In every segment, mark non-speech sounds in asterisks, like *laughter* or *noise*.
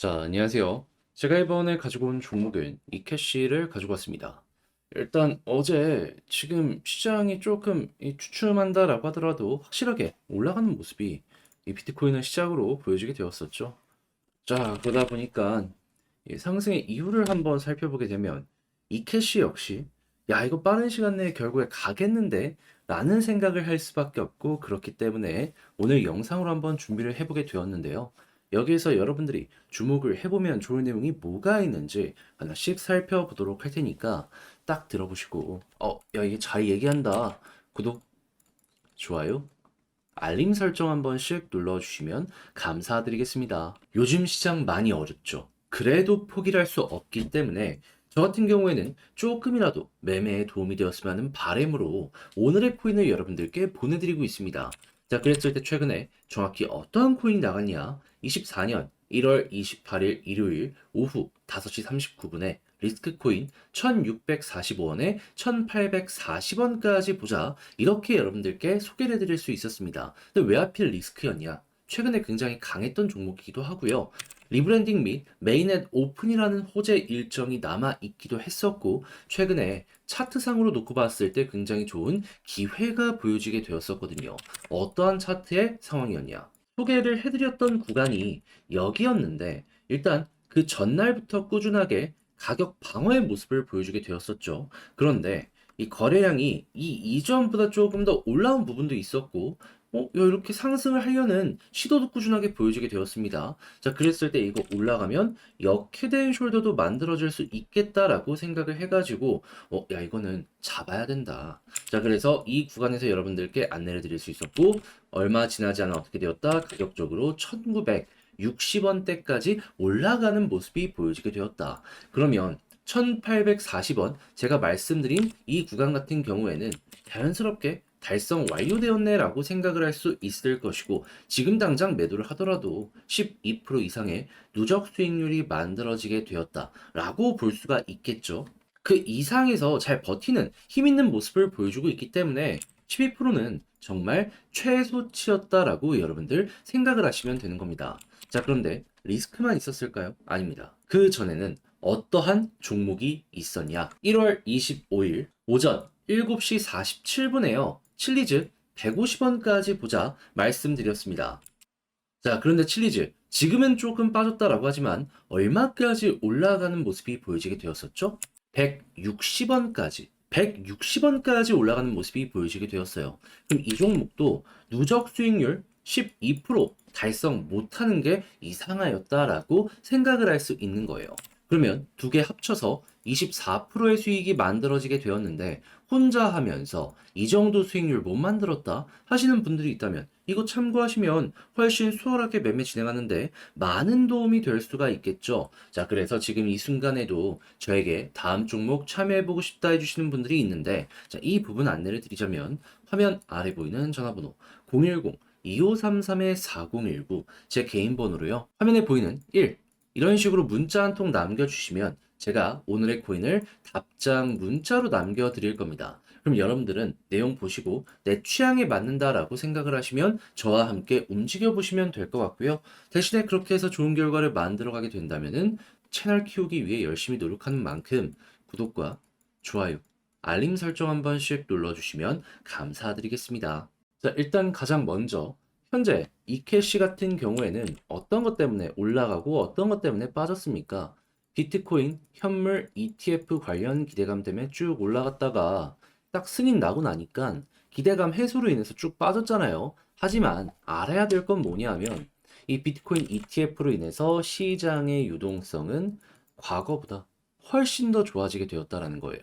자, 안녕하세요. 제가 이번에 가지고 온 종목은 이캐시를 가지고 왔습니다. 일단 어제 지금 시장이 조금 이 주춤한다라고 하더라도 확실하게 올라가는 모습이 이 비트코인을 시작으로 보여지게 되었었죠. 자, 그러다 보니까 이 상승의 이유를 한번 살펴보게 되면 이캐시 역시 야, 이거 빠른 시간 내에 결국에 가겠는데? 라는 생각을 할 수밖에 없고 그렇기 때문에 오늘 영상으로 한번 준비를 해보게 되었는데요. 여기에서 여러분들이 주목을 해보면 좋을 내용이 뭐가 있는지 하나씩 살펴보도록 할 테니까 딱 들어보시고 어, 야, 이게 잘 얘기한다. 구독, 좋아요, 알림 설정 한 번씩 눌러주시면 감사드리겠습니다. 요즘 시장 많이 어렵죠. 그래도 포기를 할수 없기 때문에 저 같은 경우에는 조금이라도 매매에 도움이 되었으면 하는 바람으로 오늘의 코인을 여러분들께 보내드리고 있습니다. 자, 그랬을 때 최근에 정확히 어떠한 코인이 나갔냐? 24년 1월 28일 일요일 오후 5시 39분에 리스크 코인 1645원에 1840원까지 보자 이렇게 여러분들께 소개를 해드릴 수 있었습니다. 근데 왜 하필 리스크였냐? 최근에 굉장히 강했던 종목이기도 하고요. 리브랜딩 및 메인넷 오픈이라는 호재 일정이 남아 있기도 했었고 최근에 차트상으로 놓고 봤을 때 굉장히 좋은 기회가 보여지게 되었었거든요. 어떠한 차트의 상황이었냐? 소개를 해드렸던 구간이 여기였는데 일단 그 전날부터 꾸준하게 가격 방어의 모습을 보여주게 되었었죠. 그런데 이 거래량이 이 이전보다 조금 더 올라온 부분도 있었고 어, 야, 이렇게 상승을 하려는 시도도 꾸준하게 보여지게 되었습니다. 자, 그랬을 때 이거 올라가면 역헤드앤 숄더도 만들어질 수 있겠다라고 생각을 해가지고, 어, 야, 이거는 잡아야 된다. 자, 그래서 이 구간에서 여러분들께 안내를 드릴 수 있었고, 얼마 지나지 않아 어떻게 되었다? 가격적으로 1960원대까지 올라가는 모습이 보여지게 되었다. 그러면 1840원, 제가 말씀드린 이 구간 같은 경우에는 자연스럽게 달성 완료되었네라고 생각을 할 수 있을 것이고 지금 당장 매도를 하더라도 12% 이상의 누적 수익률이 만들어지게 되었다라고 볼 수가 있겠죠. 그 이상에서 잘 버티는 힘 있는 모습을 보여주고 있기 때문에 12%는 정말 최소치였다라고 여러분들 생각을 하시면 되는 겁니다. 자, 그런데 리스크만 있었을까요? 아닙니다. 그 전에는 어떠한 종목이 있었냐? 1월 25일 오전 7시 47분에요. 칠리즈 150원까지 보자 말씀드렸습니다. 자, 그런데 칠리즈 지금은 조금 빠졌다라고 하지만 얼마까지 올라가는 모습이 보여지게 되었었죠? 160원까지 160원까지 올라가는 모습이 보여지게 되었어요. 그럼 이 종목도 누적 수익률 12% 달성 못하는 게 이상하였다라고 생각을 할 수 있는 거예요. 그러면 두 개 합쳐서 24%의 수익이 만들어지게 되었는데 혼자 하면서 이 정도 수익률 못 만들었다 하시는 분들이 있다면 이거 참고하시면 훨씬 수월하게 매매 진행하는데 많은 도움이 될 수가 있겠죠. 자, 그래서 지금 이 순간에도 저에게 다음 종목 참여해보고 싶다 해주시는 분들이 있는데 자, 이 부분 안내를 드리자면 화면 아래 보이는 전화번호 010 2533-4019 제 개인 번호로요. 화면에 보이는 1 이런 식으로 문자 한 통 남겨주시면 제가 오늘의 코인을 답장 문자로 남겨드릴 겁니다. 그럼 여러분들은 내용 보시고 내 취향에 맞는다라고 생각을 하시면 저와 함께 움직여 보시면 될 것 같고요. 대신에 그렇게 해서 좋은 결과를 만들어 가게 된다면은 채널 키우기 위해 열심히 노력하는 만큼 구독과 좋아요, 알림 설정 한 번씩 눌러주시면 감사드리겠습니다. 자, 일단 가장 먼저 현재 이 캐시 같은 경우에는 어떤 것 때문에 올라가고 어떤 것 때문에 빠졌습니까? 비트코인 현물 ETF 관련 기대감 때문에 쭉 올라갔다가 딱 승인 나고 나니까 기대감 해소로 인해서 쭉 빠졌잖아요. 하지만 알아야 될 건 뭐냐 하면 이 비트코인 ETF로 인해서 시장의 유동성은 과거보다 훨씬 더 좋아지게 되었다라는 거예요.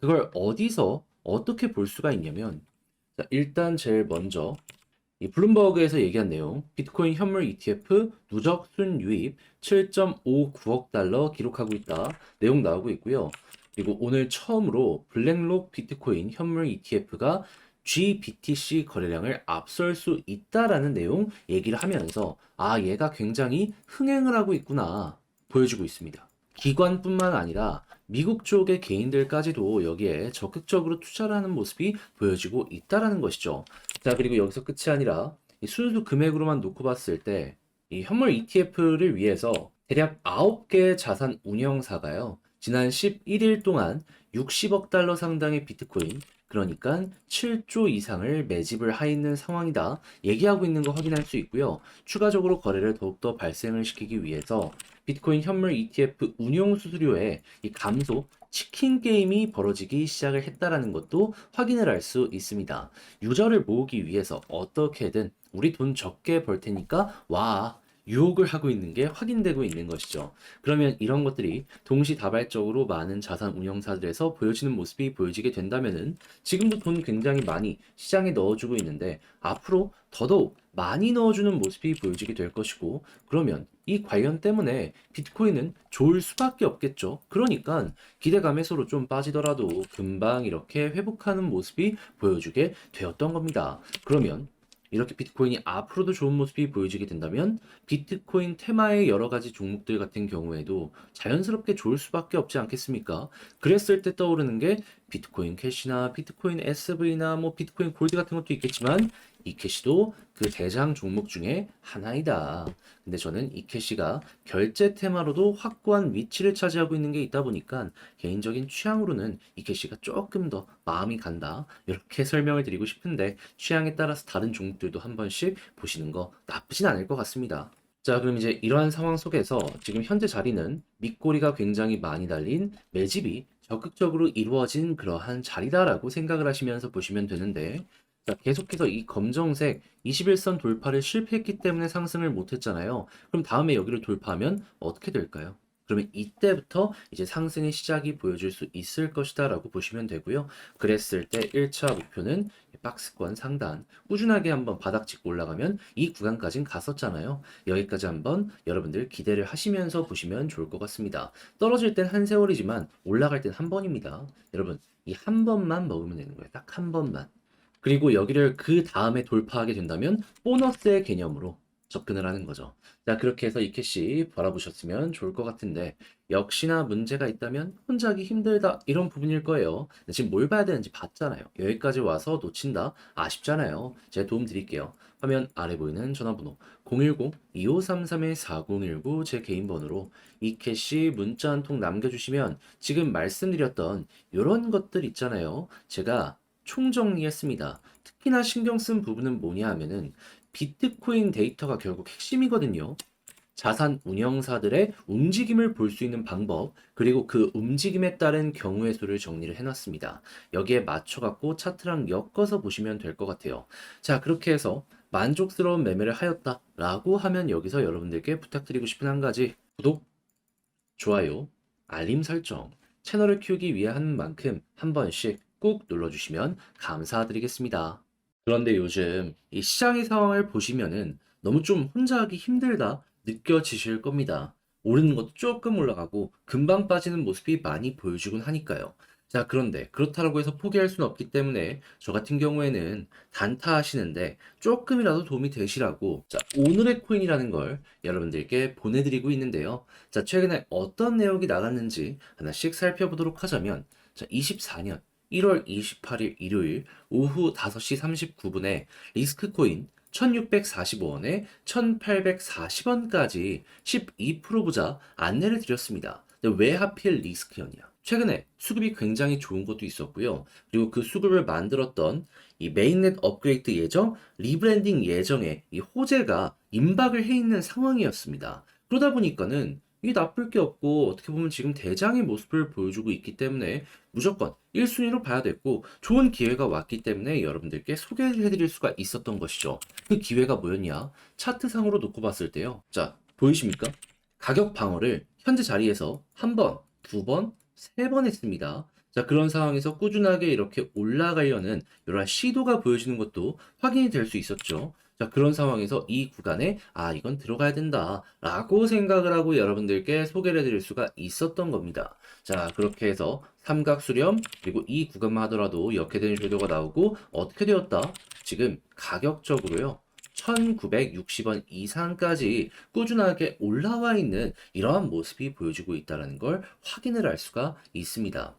그걸 어디서 어떻게 볼 수가 있냐면 자, 일단 제일 먼저 이 블룸버그에서 얘기한 내용, 비트코인 현물 ETF 누적 순유입 7.59억 달러 기록하고 있다. 내용 나오고 있고요. 그리고 오늘 처음으로 블랙록 비트코인 현물 ETF가 GBTC 거래량을 앞설 수 있다라는 내용 얘기를 하면서 아, 얘가 굉장히 흥행을 하고 있구나 보여주고 있습니다. 기관뿐만 아니라 미국 쪽의 개인들까지도 여기에 적극적으로 투자를 하는 모습이 보여지고 있다라는 것이죠. 자, 그리고 여기서 끝이 아니라 이 순수 금액으로만 놓고 봤을 때 이 현물 ETF를 위해서 대략 9개의 자산 운영사가요. 지난 11일 동안 60억 달러 상당의 비트코인, 그러니까 7조 이상을 매집을 하 있는 상황이다. 얘기하고 있는 거 확인할 수 있고요. 추가적으로 거래를 더욱더 발생을 시키기 위해서 비트코인 현물 ETF 운용 수수료의 이 감소, 치킨 게임이 벌어지기 시작을 했다라는 것도 확인을 할 수 있습니다. 유저를 모으기 위해서 어떻게든 우리 돈 적게 벌 테니까 와. 유혹을 하고 있는 게 확인되고 있는 것이죠. 그러면 이런 것들이 동시다발적으로 많은 자산 운용사들에서 보여지는 모습이 보여지게 된다면은 지금도 돈 굉장히 많이 시장에 넣어주고 있는데 앞으로 더더욱 많이 넣어주는 모습이 보여지게 될 것이고 그러면 이 관련 때문에 비트코인은 좋을 수밖에 없겠죠. 그러니까 기대감에 서로 좀 빠지더라도 금방 이렇게 회복하는 모습이 보여주게 되었던 겁니다. 그러면 이렇게 비트코인이 앞으로도 좋은 모습이 보여지게 된다면 비트코인 테마의 여러 가지 종목들 같은 경우에도 자연스럽게 좋을 수밖에 없지 않겠습니까? 그랬을 때 떠오르는 게 비트코인 캐시나 비트코인 SV나 뭐 비트코인 골드 같은 것도 있겠지만 이 캐시도 그 대장 종목 중에 하나이다. 근데 저는 이 캐시가 결제 테마로도 확고한 위치를 차지하고 있는 게 있다 보니까 개인적인 취향으로는 이 캐시가 조금 더 마음이 간다. 이렇게 *laughs* 설명을 드리고 싶은데 취향에 따라서 다른 종목들도 한 번씩 보시는 거 나쁘진 않을 것 같습니다. 자, 그럼 이제 이러한 상황 속에서 지금 현재 자리는 밑꼬리가 굉장히 많이 달린 매집이 적극적으로 이루어진 그러한 자리다라고 생각을 하시면서 보시면 되는데 자, 계속해서 이 검정색 21선 돌파를 실패했기 때문에 상승을 못했잖아요. 그럼 다음에 여기를 돌파하면 어떻게 될까요? 그러면 이때부터 이제 상승의 시작이 보여줄 수 있을 것이다 라고 보시면 되고요. 그랬을 때 1차 목표는 박스권 상단 꾸준하게 한번 바닥 찍고 올라가면 이 구간까진 갔었잖아요. 여기까지 한번 여러분들 기대를 하시면서 보시면 좋을 것 같습니다. 떨어질 땐 한 세월이지만 올라갈 땐 한 번입니다. 여러분 이 한 번만 먹으면 되는 거예요. 딱 한 번만. 그리고 여기를 그 다음에 돌파하게 된다면 보너스의 개념으로 접근을 하는 거죠. 자, 그렇게 해서 이 캐시 바라보셨으면 좋을 것 같은데, 역시나 문제가 있다면 혼자 하기 힘들다, 이런 부분일 거예요. 지금 뭘 봐야 되는지 봤잖아요. 여기까지 와서 놓친다? 아쉽잖아요. 제가 도움 드릴게요. 화면 아래 보이는 전화번호 010-2533-4019 제 개인 번호로 이 캐시 문자 한 통 남겨주시면 지금 말씀드렸던 이런 것들 있잖아요. 제가 총정리했습니다. 특히나 신경 쓴 부분은 뭐냐 하면은 비트코인 데이터가 결국 핵심이거든요. 자산 운영사들의 움직임을 볼 수 있는 방법, 그리고 그 움직임에 따른 경우의 수를 정리를 해놨습니다. 여기에 맞춰갖고 차트랑 엮어서 보시면 될 것 같아요. 자, 그렇게 해서 만족스러운 매매를 하였다 라고 하면 여기서 여러분들께 부탁드리고 싶은 한 가지 구독, 좋아요, 알림 설정, 채널을 키우기 하는 만큼 한 번씩 꾹 눌러주시면 감사드리겠습니다. 그런데 요즘 이 시장의 상황을 보시면은 너무 좀 혼자 하기 힘들다 느껴지실 겁니다. 오르는 것도 조금 올라가고 금방 빠지는 모습이 많이 보여주곤 하니까요. 자, 그런데 그렇다고 해서 포기할 수는 없기 때문에 저 같은 경우에는 단타 하시는데 조금이라도 도움이 되시라고 자, 오늘의 코인이라는 걸 여러분들께 보내드리고 있는데요. 자, 최근에 어떤 내용이 나갔는지 하나씩 살펴보도록 하자면 자, 24년 1월 28일 일요일 오후 5시 39분에 리스크코인 1645원에 1840원까지 12% 보자 안내를 드렸습니다. 근데 왜 하필 리스크였냐? 최근에 수급이 굉장히 좋은 것도 있었고요. 그리고 그 수급을 만들었던 이 메인넷 업그레이드 예정, 리브랜딩 예정에 이 호재가 임박을 해 있는 상황이었습니다. 그러다 보니까는 이게 나쁠 게 없고 어떻게 보면 지금 대장의 모습을 보여주고 있기 때문에 무조건 1순위로 봐야 됐고 좋은 기회가 왔기 때문에 여러분들께 소개를 해드릴 수가 있었던 것이죠. 그 기회가 뭐였냐? 차트상으로 놓고 봤을 때요. 자, 보이십니까? 가격 방어를 현재 자리에서 한 번, 두 번, 세 번 했습니다. 자, 그런 상황에서 꾸준하게 이렇게 올라가려는 이러한 시도가 보여지는 것도 확인이 될 수 있었죠. 자, 그런 상황에서 이 구간에, 아, 이건 들어가야 된다. 라고 생각을 하고 여러분들께 소개를 해드릴 수가 있었던 겁니다. 자, 그렇게 해서 삼각 수렴, 그리고 이 구간만 하더라도 역회된 섀도가 나오고, 어떻게 되었다? 지금 가격적으로요. 1960원 이상까지 꾸준하게 올라와 있는 이러한 모습이 보여지고 있다는 걸 확인을 할 수가 있습니다.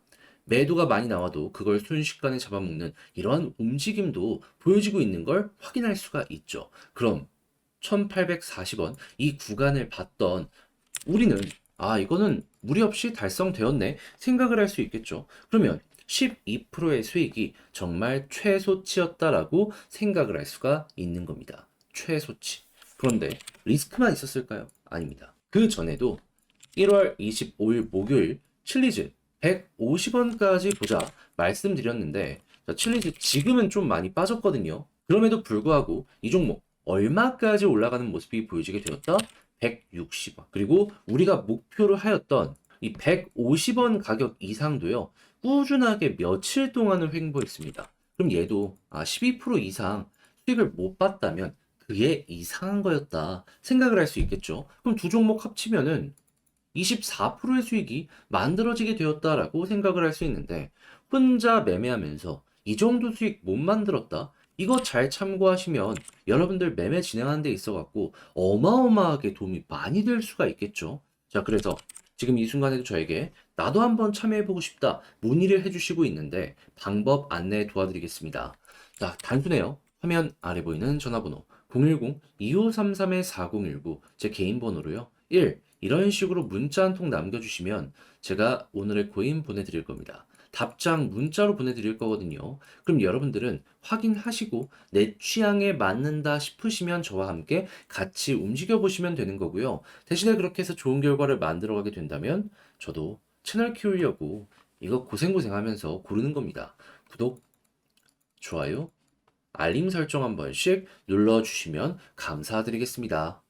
매도가 많이 나와도 그걸 순식간에 잡아먹는 이러한 움직임도 보여지고 있는 걸 확인할 수가 있죠. 그럼 1840원 이 구간을 봤던 우리는 아, 이거는 무리 없이 달성되었네 생각을 할 수 있겠죠. 그러면 12%의 수익이 정말 최소치였다라고 생각을 할 수가 있는 겁니다. 최소치. 그런데 리스크만 있었을까요? 아닙니다. 그 전에도 1월 25일 목요일 칠리즈 150원까지 보자 말씀드렸는데 자, 칠리즈 지금은 좀 많이 빠졌거든요. 그럼에도 불구하고 이 종목 얼마까지 올라가는 모습이 보여지게 되었다? 160원. 그리고 우리가 목표로 하였던 이 150원 가격 이상도요. 꾸준하게 며칠 동안은 횡보했습니다. 그럼 얘도 아, 12% 이상 수익을 못 봤다면 그게 이상한 거였다 생각을 할 수 있겠죠. 그럼 두 종목 합치면은 24%의 수익이 만들어지게 되었다라고 생각을 할 수 있는데 혼자 매매하면서 이 정도 수익 못 만들었다? 이거 잘 참고하시면 여러분들 매매 진행하는 데 있어 갖고 어마어마하게 도움이 많이 될 수가 있겠죠. 자, 그래서 지금 이 순간에도 저에게 나도 한번 참여해보고 싶다 문의를 해주시고 있는데 방법 안내 도와드리겠습니다. 자, 단순해요. 화면 아래 보이는 전화번호 010-2533-4019 제 개인 번호로요. 1. 이런 식으로 문자 한 통 남겨주시면 제가 오늘의 코인 보내드릴 겁니다. 답장 문자로 보내드릴 거거든요. 그럼 여러분들은 확인하시고 내 취향에 맞는다 싶으시면 저와 함께 같이 움직여 보시면 되는 거고요. 대신에 그렇게 해서 좋은 결과를 만들어 가게 된다면 저도 채널 키우려고 이거 고생고생 하면서 고르는 겁니다. 구독, 좋아요, 알림 설정 한 번씩 눌러주시면 감사드리겠습니다.